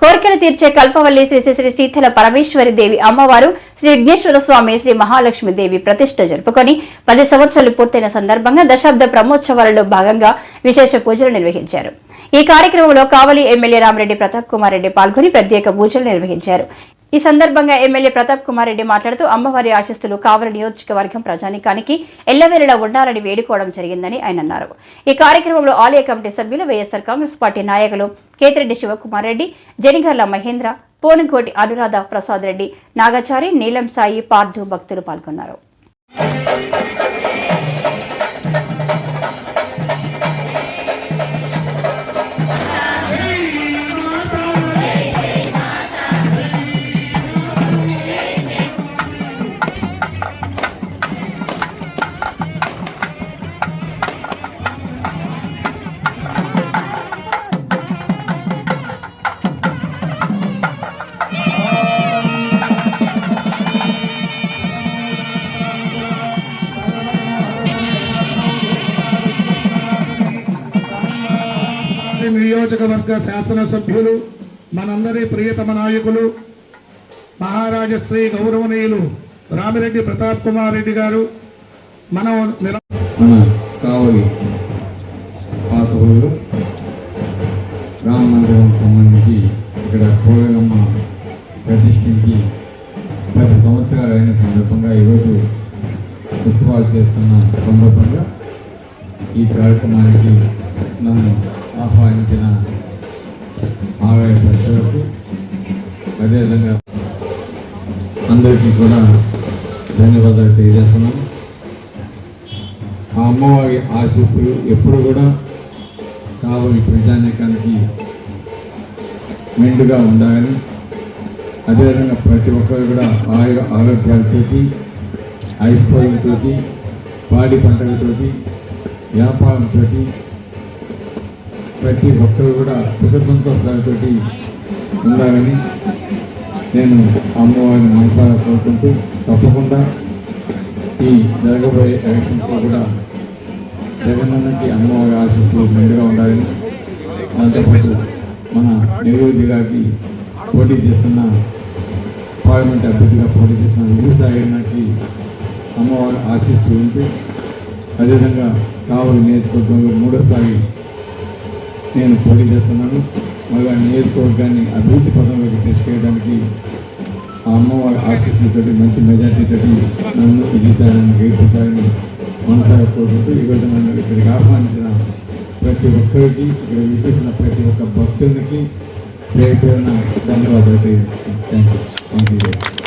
కోరికలు తీర్చే కల్పవల్లి శ్రీ శ్రీ శీతల పరమేశ్వరి దేవి అమ్మవారు శ్రీ విఘ్నేశ్వర స్వామి శ్రీ మహాలక్ష్మి దేవి ప్రతిష్ఠ జరుపుకొని పది సంవత్సరాలు పూర్తయిన సందర్భంగా దశాబ్ద బ్రహ్మోత్సవాలలో భాగంగా విశేష పూజలు నిర్వహించారు. ఈ కార్యక్రమంలో కావలి ఎమ్మెల్యే రామరెడ్డి ప్రతాప్ కుమార్ రెడ్డి పాల్గొని ప్రత్యేక పూజలు నిర్వహించారు. ఈ సందర్భంగా ఎమ్మెల్యే ప్రతాప్ కుమార్ రెడ్డి మాట్లాడుతూ అమ్మవారి ఆశిస్తులు కావలి నియోజకవర్గం ప్రజానికానికి ఎల్లవేళలా ఉండాలని వేడుకోవడం జరిగిందని ఆయన అన్నారు. ఈ కార్యక్రమంలో ఆలయ కమిటీ సభ్యులు వైఎస్ఆర్ కాంగ్రెస్ పార్టీ నాయకులు కేతిరెడ్డి శివకుమార్ రెడ్డి జనిగర్ల మహేంద్ర పోనుకోటి అనురాధ ప్రసాద్ రెడ్డి నాగచారి నీలం సాయి పార్థు భక్తులు పాల్గొన్నారు. నియోజకవర్గ శాసనసభ్యులు మనందరి ప్రియతమ నాయకులు మహారాజశ్రీ గౌరవనీయులు రామిరెడ్డి ప్రతాప్ కుమార్ రెడ్డి గారు మనం నిర మన కావలి పాత రామ మందిరం సంబంధించి ఇక్కడ కోవెలమ్మ ప్రతిష్ఠించి పది సంవత్సరాలు అయిన సందర్భంగా ఈరోజు ఉత్సవాలు చేస్తున్న సందర్భంగా ఈ కార్యక్రమానికి ఆలయ ప్రజలకు అదేవిధంగా అందరికీ కూడా ధన్యవాదాలు తెలియజేస్తున్నాను. ఆ అమ్మవారి ఆశీస్సులు ఎప్పుడు కూడా కావలి ప్రజానీకానికి మెండుగా ఉండాలని అదేవిధంగా ప్రతి ఒక్కరు కూడా ఆయుర ఆరోగ్యాలతోటి ఐశ్వర్యంతో పాడి పంటలతోటి వ్యాపారంతో ప్రతి ఒక్కరు కూడా సుఖ దానితోటి ఉండాలని నేను అమ్మవారిని మనసారా కోరుకుంటూ తప్పకుండా ఈ జరగబోయే ఎలక్షన్స్లో కూడా జగన్మోహన్కి అమ్మవారి ఆశీస్సులు మెండుగా ఉండాలని దాంతోపాటు మన నెల్లూరు జిల్లాకి పోటీ చేస్తున్న పార్లమెంట్ అభ్యర్థిగా పోటీ చేస్తున్న విజయసాగర్కి అమ్మవారి ఆశీస్సులు ఉంటూ అదేవిధంగా కావలి నియోజకవర్గంలో మూడోసారి నేను పోటీ చేస్తున్నాను. మళ్ళీ ఆ నియోజకవర్గాన్ని అభివృద్ధి పదంలోకి తీసుకెళ్ళడానికి ఆ అమ్మవారి ఆశీస్సులతోటి మంచి మెజార్టీతోటి నన్ను విజయసాగర్ని గెలుపుతారని మనసారా కోరుకుంటూ ఈరోజు నన్ను ఇక్కడికి ఆహ్వానించిన ప్రతి ఒక్కరికి ఇక్కడ విచ్చేసిన ప్రతి ఒక్క భక్తునికి పేరు పేరున ధన్యవాదాలు థ్యాంక్ యూ థ్యాంక్ యూ